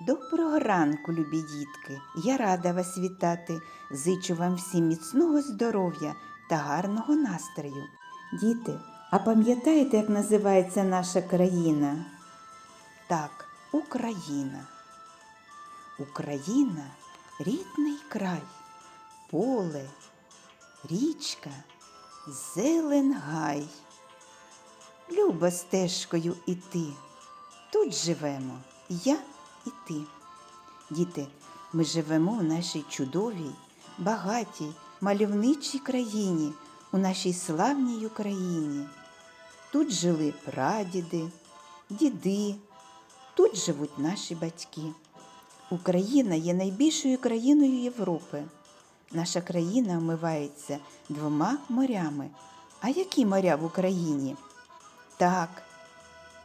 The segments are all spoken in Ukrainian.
Доброго ранку, любі дітки! Я рада вас вітати. Зичу вам всім міцного здоров'я та гарного настрою. Діти, а пам'ятаєте, як називається наша країна? Так, Україна. Україна рідний край, поле, річка, зелен гай. Любо стежкою іти. Тут живемо я і ти. Діти, ми живемо в нашій чудовій, багатій, мальовничій країні, у нашій славній Україні. Тут жили прадіди, діди, тут живуть наші батьки. Україна є найбільшою країною Європи. Наша країна омивається двома морями. А які моря в Україні? Так,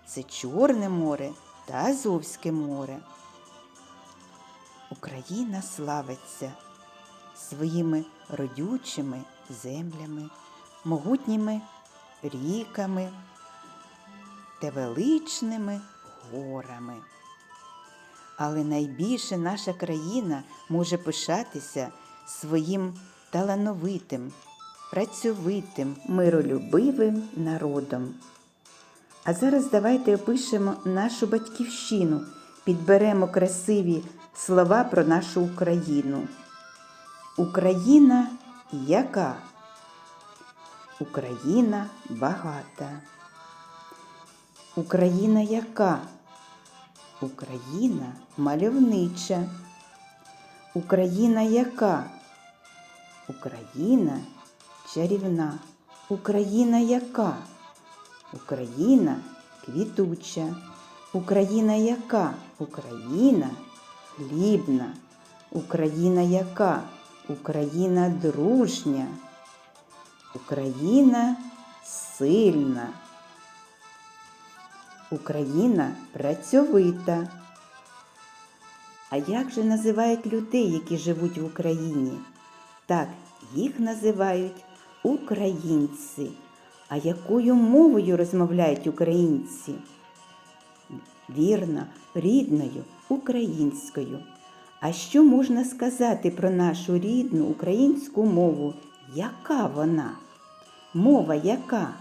це Чорне море та Азовське море. Україна славиться своїми родючими землями, могутніми ріками та величними горами. Але найбільше наша країна може пишатися своїм талановитим, працьовитим, миролюбивим народом. А зараз давайте опишемо нашу батьківщину, підберемо красиві слова про нашу Україну. Україна яка? Україна багата. Україна яка? Україна мальовнича. Україна яка? Україна чарівна. Україна яка? Україна квітуча. Україна яка? Україна хлібна. Україна яка? Україна дружня. Україна сильна. Україна працьовита. А як же називають людей, які живуть в Україні? Так, їх називають українці. А якою мовою розмовляють українці? Вірно, рідною українською. А що можна сказати про нашу рідну українську мову? Яка вона? Мова яка?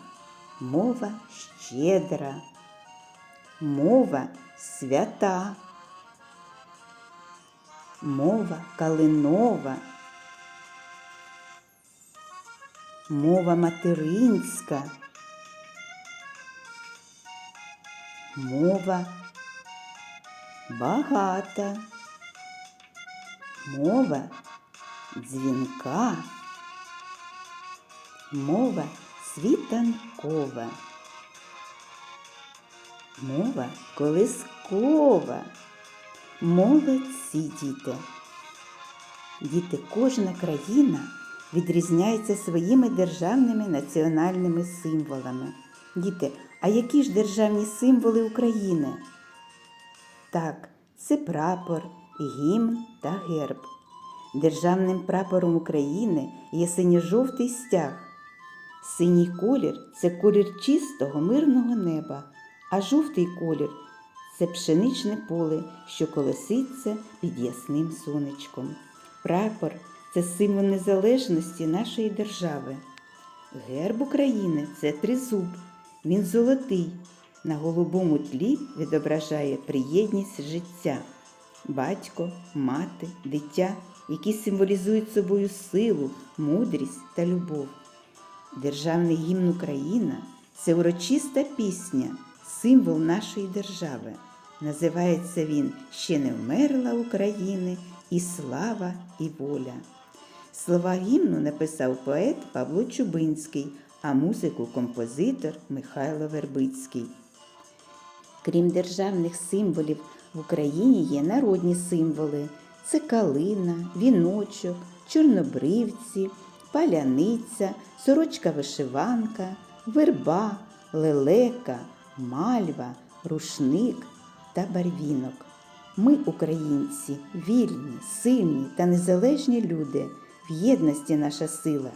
Мова щедра, мова свята, мова калинова, мова материнська, мова багата, мова дзвінка, мова світанкова, мова колискова. Молодці діти. Діти, кожна країна відрізняється своїми державними національними символами. Діти, а які ж державні символи України? Так, це прапор, гімн та герб. Державним прапором України є синьо-жовтий стяг. Синій колір це колір чистого мирного неба, а жовтий колір це пшеничне поле, що колоситься під ясним сонечком. Прапор це символ незалежності нашої держави. Герб України це тризуб. Він золотий. На голубому тлі відображає приєдність життя. Батько, мати, дитя, які символізують собою силу, мудрість та любов. Державний гімн Україна це урочиста пісня, символ нашої держави. Називається він Ще не вмерла України і слава, і воля. Слова гімну написав поет Павло Чубинський, а музику композитор Михайло Вербицький. Крім державних символів, в Україні є народні символи: це калина, віночок, чорнобривці, паляниця, сорочка-вишиванка, верба, лелека, мальва, рушник та барвінок. Ми, українці, вільні, сильні та незалежні люди, в єдності наша сила.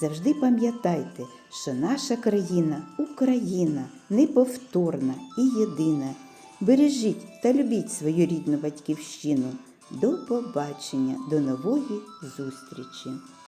Завжди пам'ятайте, що наша країна Україна неповторна і єдина. Бережіть та любіть свою рідну батьківщину. До побачення, до нової зустрічі!